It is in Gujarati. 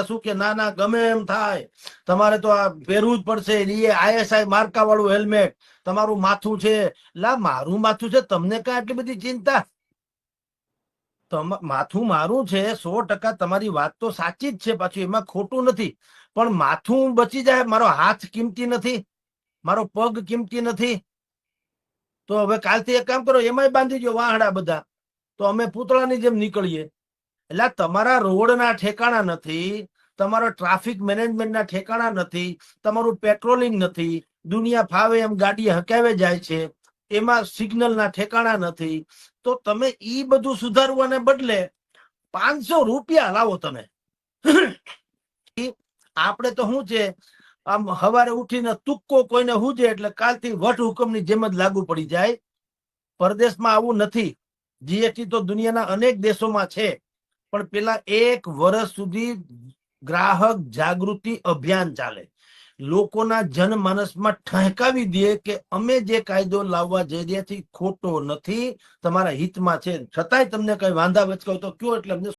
શું કે ના ના ગમે એમ થાય. તમારે તો આ પહેરવું જ પડશે. એ આઈએસઆઈ માર્કા વાળું હેલ્મેટ. તમારું માથું છે. લા, મારું માથું છે. તમને કાંઈ આટલી બધી ચિંતા? માથું મારું છે. સો ટકા તમારી વાત તો સાચી જ છે. પાછું એમાં ખોટું નથી. પણ માથું બચી જાય. મારો હાથ કિંમતી નથી. મારો પગ કિંમતી નથી. તો હવે કાલથી એક કામ કરો. એમાંય બાંધી દો વાહડા બધા. તો અમે પૂતળાની જેમ નીકળીએ. એટલે તમારા રોડના ઠેકાણા નથી, તમારો ટ્રાફિક મેનેજમેન્ટના ઠેકાણા નથી, તમારું પેટ્રોલિંગ નથી, દુનિયા ફાવે એમ ગાડી હકાવે જાય છે, એમાં સિગ્નલના ઠેકાણા નથી, તો તમે ઈ બધું સુધારવાને બદલે પાંચસો રૂપિયા લાવો તમે. આપણે તો શું છે, આમ સવારે ઉઠીને તુક્કો કોઈને હુજે એટલે કાલથી વટ હુકમની જેમ જ લાગુ પડી જાય. પરદેશમાં આવું નથી. જીએસટી તો દુનિયાના અનેક દેશોમાં છે. પણ પેલા એક વર્ષ સુધી ગ્રાહક જાગૃતિ અભિયાન ચાલે. લોકોના જનમાનસમાં ઠહેકાવી દે કે અમે જે કાયદો લાવવા જઈ રહ્યા છીએ ખોટો નથી, તમારા હિતમાં છે. છતાંય તમને કઈ વાંધા વચકાવ તો કયો એટલે અમને